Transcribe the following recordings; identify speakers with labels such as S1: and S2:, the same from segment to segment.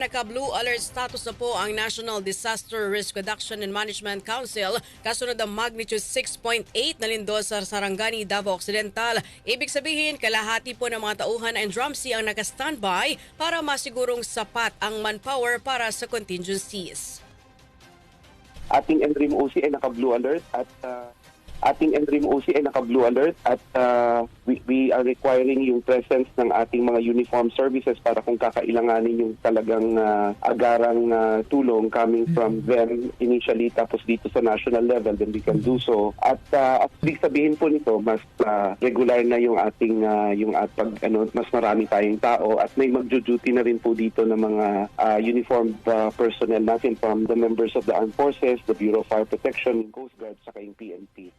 S1: Naka-blue alert status na po ang National Disaster Risk Reduction and Management Council kasunod ang magnitude 6.8 na lindol sa Sarangani, Davao Occidental. Ibig sabihin, kalahati po ng mga tauhan and drumsy ang naka-standby para masigurong sapat ang manpower para sa contingencies.
S2: ating NRIM ay naka-blue alert at uh, ating NRIM OC ay naka-blue alert at uh, we, we are requiring yung presence ng ating mga uniform services para kung kakailanganin yung talagang uh, agarang uh, tulong coming from them initially tapos dito sa national level then we can do so at uh, at ibig sabihin po nito mas uh, regular na yung ating uh, yung at pag ano mas marami tayong tao at may magjo-duty na rin po dito ng mga uh, uniformed uh, personnel natin from the members of the armed forces, the Bureau of Fire Protection, Coast Guard, saka yung PNP.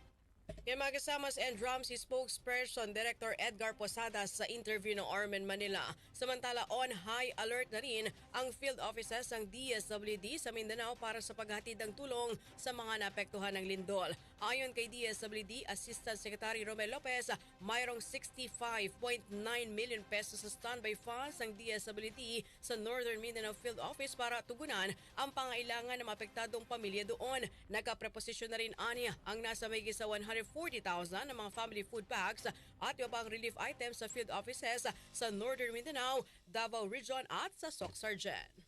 S1: Yan mga kasama sa NDRUMC spokesperson Director Edgar Posadas sa interview ng Armen Manila. Samantala on high alert na rin ang field offices ng DSWD sa Mindanao para sa paghatid ng tulong sa mga naapektuhan ng lindol. Ayon kay DSWD Assistant Secretary Romel Lopez, mayroong 65.9 million pesos sa standby funds ng DSWD sa Northern Mindanao Field Office para tugunan ang pangailangan ng apektadong pamilya doon. Nakapreposisyon na rin aniya ang nasa may sa 140,000 ng mga family food packs at iba pang relief items sa field offices sa Northern Mindanao, Davao Region at sa Soc Sargent.